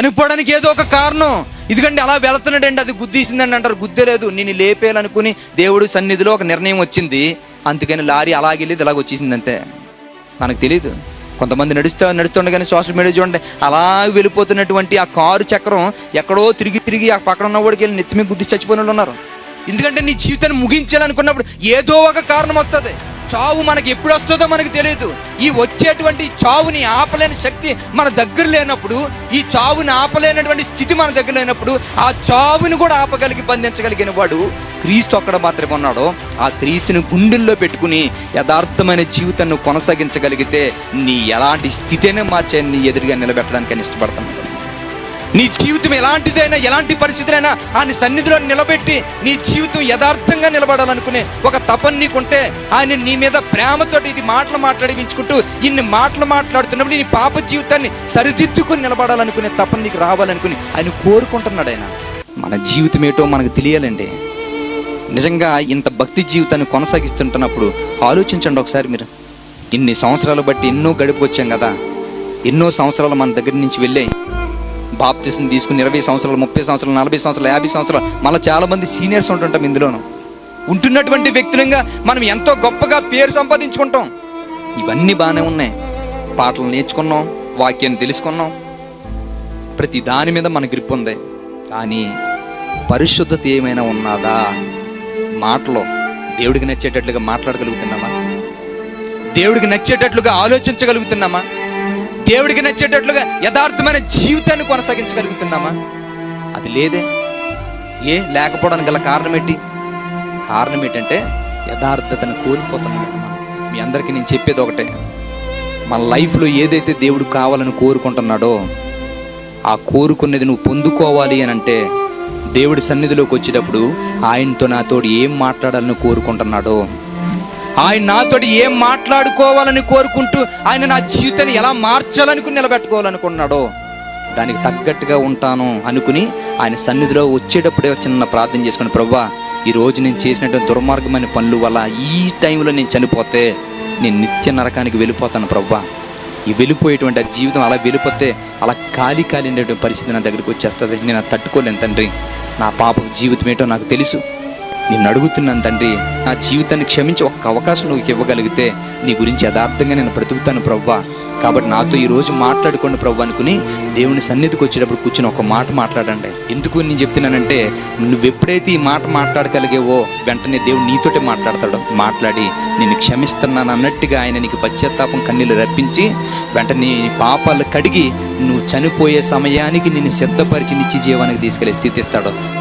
చనిపోవడానికి ఏదో ఒక కారణం. ఇదిగండి అలా వెళుతున్నాడండి అది గుద్దీసిందండి అంటారు. గుద్దలేదు నేను లేపేయాలనుకుని దేవుడు సన్నిధిలో ఒక నిర్ణయం వచ్చింది. అందుకని లారీ అలాగెళ్ళి ఇలాగ వచ్చేసింది అంతే. మనకు తెలియదు కొంతమంది నడుస్తూ నడుస్తుండగానే సోషల్ మీడియా చూడండి అలా వెళ్ళిపోతున్నటువంటి ఆ కారు చక్రం ఎక్కడో తిరిగి తిరిగి ఆ పక్కన ఉన్న వాడికి వెళ్ళి నెత్తిమే బుద్ధి గుద్ది చచ్చిపోయిన వాళ్ళు ఉన్నారు. ఎందుకంటే నీ జీవితాన్ని ముగించాలనుకున్నప్పుడు ఏదో ఒక కారణం వస్తుంది. చావు మనకి ఎప్పుడు వస్తుందో మనకు తెలియదు ఈ వచ్చేటువంటి చావుని ఆపలేని శక్తి మన దగ్గర లేనప్పుడు ఈ చావుని ఆపలేనటువంటి స్థితి మన దగ్గర లేనప్పుడు ఆ చావుని కూడా ఆపగలిగి బంధించగలిగిన వాడు క్రీస్తు అక్కడ మాత్రమే ఉన్నాడో. ఆ క్రీస్తుని గుండెల్లో పెట్టుకుని యథార్థమైన జీవితాన్ని కొనసాగించగలిగితే నీ ఎలాంటి స్థితినే మార్చే నీ ఎదురుగా నిలబెట్టడానికి అని ఇష్టపడతాను. నీ జీవితం ఎలాంటిదైనా ఎలాంటి పరిస్థితులైనా ఆయన సన్నిధిలో నిలబెట్టి నీ జీవితం యథార్థంగా నిలబడాలనుకునే ఒక తపన నీకుంటే ఆయన నీ మీద ప్రేమతోటి ఇది మాటలు మాట్లాడించుకుంటూ ఇన్ని మాటలు మాట్లాడుతున్నప్పుడు నీ పాప జీవితాన్ని సరిదిద్దుకుని నిలబడాలనుకునే తపన నీకు రావాలనుకుని ఆయన కోరుకుంటున్నాడు ఆయన. మన జీవితం ఏటో మనకు తెలియాలండి. నిజంగా ఇంత భక్తి జీవితాన్ని కొనసాగిస్తుంటున్నప్పుడు ఆలోచించండి ఒకసారి మీరు. ఇన్ని సంవత్సరాలు బట్టి ఎన్నో గడిపొచ్చాం కదా. ఎన్నో సంవత్సరాలు మన దగ్గర నుంచి వెళ్ళాయి. బాప్తిసం తీసుకుని ఇరవై సంవత్సరాలు ముప్పై సంవత్సరాలు నలభై సంవత్సరాలు యాభై సంవత్సరాలు మళ్ళీ చాలామంది సీనియర్స్ ఉంటుంటాం ఇందులోను. ఉంటున్నటువంటి వ్యక్తులంగా మనం ఎంతో గొప్పగా పేరు సంపాదించుకుంటాం. ఇవన్నీ బాగానే ఉన్నాయి. పాటలు నేర్చుకున్నాం వాక్యాన్ని తెలుసుకున్నాం. ప్రతి దాని మీద మన గ్రిప్ ఉంది. కానీ పరిశుద్ధత ఏమైనా ఉన్నదా? మాటలో దేవుడికి నచ్చేటట్లుగా మాట్లాడగలుగుతున్నామా? దేవుడికి నచ్చేటట్లుగా ఆలోచించగలుగుతున్నామా? దేవుడికి నచ్చేటట్లుగా యథార్థమైన జీవితాన్ని కొనసాగించగలుగుతున్నామా? అది లేదే. ఏ లేకపోవడానికి గల కారణం ఏంటి కారణం ఏంటంటే యథార్థతను కోల్పోతున్నాం మీ అందరికీ నేను చెప్పేది ఒకటే. మన లైఫ్లో ఏదైతే దేవుడు కావాలని కోరుకుంటున్నాడో ఆ కోరుకున్నది నువ్వు పొందుకోవాలి అని అంటే దేవుడి సన్నిధిలోకి వచ్చేటప్పుడు ఆయనతో నాతోడు ఏం మాట్లాడాలని కోరుకుంటున్నాడో ఆయన నాతోటి ఏం మాట్లాడుకోవాలని కోరుకుంటూ ఆయన నా జీవితాన్ని ఎలా మార్చాలనుకుని నిలబెట్టుకోవాలనుకున్నాడో దానికి తగ్గట్టుగా ఉంటాను అనుకుని ఆయన సన్నిధిలో వచ్చేటప్పుడే చిన్న ప్రార్థన చేసుకుని ప్రవ్వా ఈ రోజు నేను చేసినటువంటి దుర్మార్గమైన పనుల వల్ల ఈ టైంలో నేను చనిపోతే నేను నిత్య నరకానికి వెళ్ళిపోతాను ప్రవ్వా ఈ వెళ్ళిపోయేటువంటి ఆ జీవితం అలా వెళ్ళిపోతే అలా ఖాళీ ఖాళీ ఉండేటువంటి పరిస్థితి నా దగ్గరికి వచ్చేస్తుంది. నేను అది తట్టుకోలేను తండ్రి. నా పాప జీవితం ఏంటో నాకు తెలుసు. నిన్ను అడుగుతున్నాను తండ్రి. నా జీవితాన్ని క్షమించి ఒక్క అవకాశం నువ్వు ఇవ్వగలిగితే నీ గురించి యథార్థంగా నేను బ్రతుకుతాను ప్రవ్వా. కాబట్టి నాతో ఈ రోజు మాట్లాడుకోండి ప్రభు అనుకుని దేవుని సన్నిధికి వచ్చేటప్పుడు కూర్చుని ఒక మాట మాట్లాడండి. ఎందుకు నేను చెప్తున్నానంటే నువ్వు ఎప్పుడైతే ఈ మాట మాట్లాడగలిగేవో వెంటనే దేవుడు నీతోటే మాట్లాడతాడు. మాట్లాడి నేను క్షమిస్తున్నాను అన్నట్టుగా ఆయన నీకు పశ్చాత్తాపం కన్నీళ్ళు రప్పించి వెంటనే పాపాలు కడిగి నువ్వు చనిపోయే సమయానికి నిన్ను సిద్ధపరిచి నిత్య జీవానికి తీసుకెళ్ళే స్థితిస్తాడు